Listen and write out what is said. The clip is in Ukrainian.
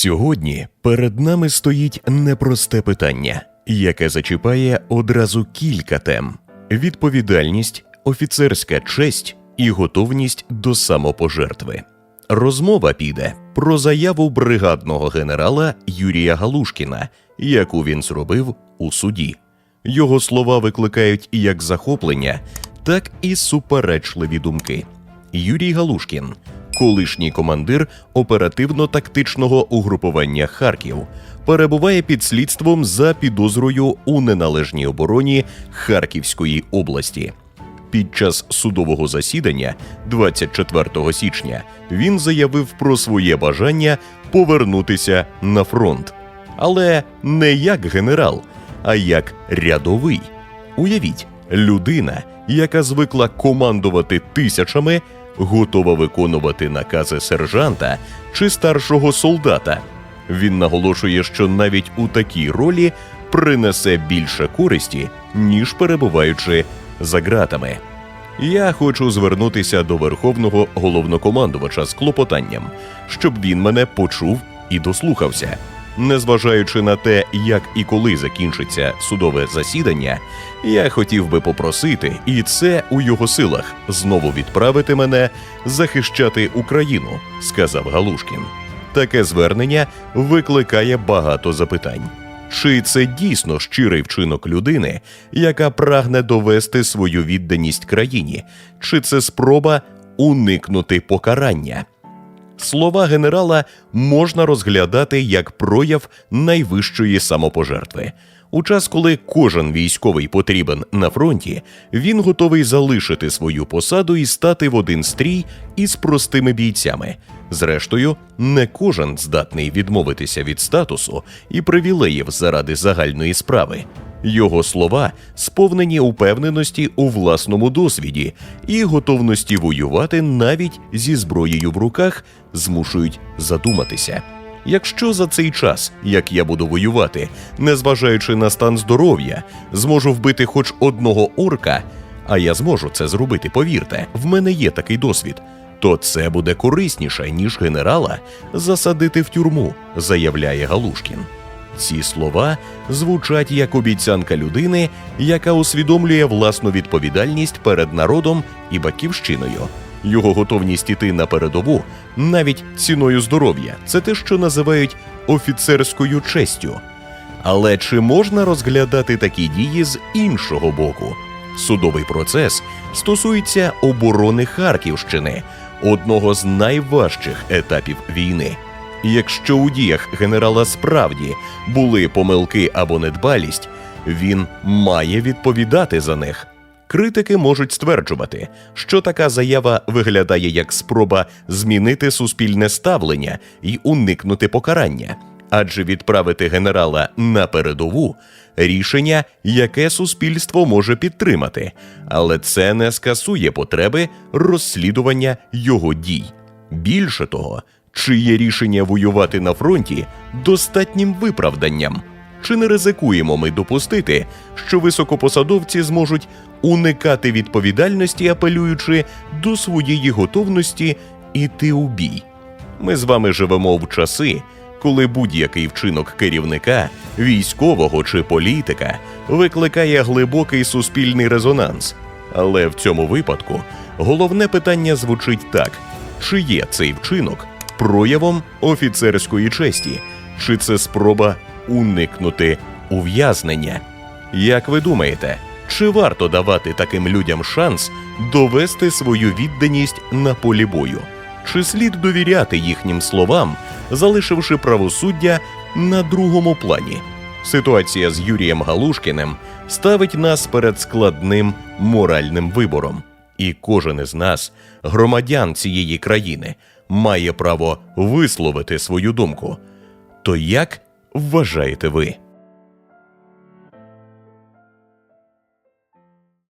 Сьогодні перед нами стоїть непросте питання, яке зачіпає одразу кілька тем: відповідальність, офіцерська честь і готовність до самопожертви. Розмова піде про заяву бригадного генерала Юрія Галушкіна, яку він зробив у суді. Його слова викликають як захоплення, так і суперечливі думки. Юрій Галушкін, колишній командир оперативно-тактичного угрупування Харків, перебуває під слідством за підозрою у неналежній обороні Харківської області. Під час судового засідання 24 січня він заявив про своє бажання повернутися на фронт, але не як генерал, а як рядовий. Уявіть, людина, яка звикла командувати тисячами, готова виконувати накази сержанта чи старшого солдата. Він наголошує, що навіть у такій ролі принесе більше користі, ніж перебуваючи за ґратами. Я хочу звернутися до верховного головнокомандувача з клопотанням, щоб він мене почув і дослухався. Незважаючи на те, як і коли закінчиться судове засідання, я хотів би попросити, і це у його силах знову відправити мене захищати Україну, сказав Галушкін. Таке звернення викликає багато запитань. Чи це дійсно щирий вчинок людини, яка прагне довести свою відданість країні, чи це спроба уникнути покарання? Слова генерала можна розглядати як прояв найвищої самопожертви. У час, коли кожен військовий потрібен на фронті, він готовий залишити свою посаду і стати в один стрій із простими бійцями. Зрештою, не кожен здатний відмовитися від статусу і привілеїв заради загальної справи. Його слова сповнені упевненості у власному досвіді і готовності воювати навіть зі зброєю в руках змушують задуматися. Якщо за цей час, як я буду воювати, незважаючи на стан здоров'я, зможу вбити хоч одного орка, а я зможу це зробити, повірте, в мене є такий досвід, то це буде корисніше, ніж генерала засадити в тюрму, заявляє Галушкін. Ці слова звучать як обіцянка людини, яка усвідомлює власну відповідальність перед народом і батьківщиною. Його готовність іти на передову навіть ціною здоров'я це те, що називають офіцерською честю. Але чи можна розглядати такі дії з іншого боку? Судовий процес стосується оборони Харківщини, одного з найважчих етапів війни. Якщо у діях генерала справді були помилки або недбалість, він має відповідати за них. Критики можуть стверджувати, що така заява виглядає як спроба змінити суспільне ставлення і уникнути покарання, адже відправити генерала на передову рішення, яке суспільство може підтримати, але це не скасує потреби розслідування його дій. Більше того, чи є рішення воювати на фронті достатнім виправданням? Чи не ризикуємо ми допустити, що високопосадовці зможуть уникати відповідальності, апелюючи до своєї готовності іти у бій? Ми з вами живемо в часи, коли будь-який вчинок керівника, військового чи політика викликає глибокий суспільний резонанс. Але в цьому випадку головне питання звучить так: чи є цей вчинок проявом офіцерської честі, чи це спроба уникнути ув'язнення? Як ви думаєте, чи варто давати таким людям шанс довести свою відданість на полі бою? Чи слід довіряти їхнім словам, залишивши правосуддя на другому плані? Ситуація з Юрієм Галушкіним ставить нас перед складним моральним вибором, і кожен із нас, громадян цієї країни, має право висловити свою думку. То як вважаєте ви?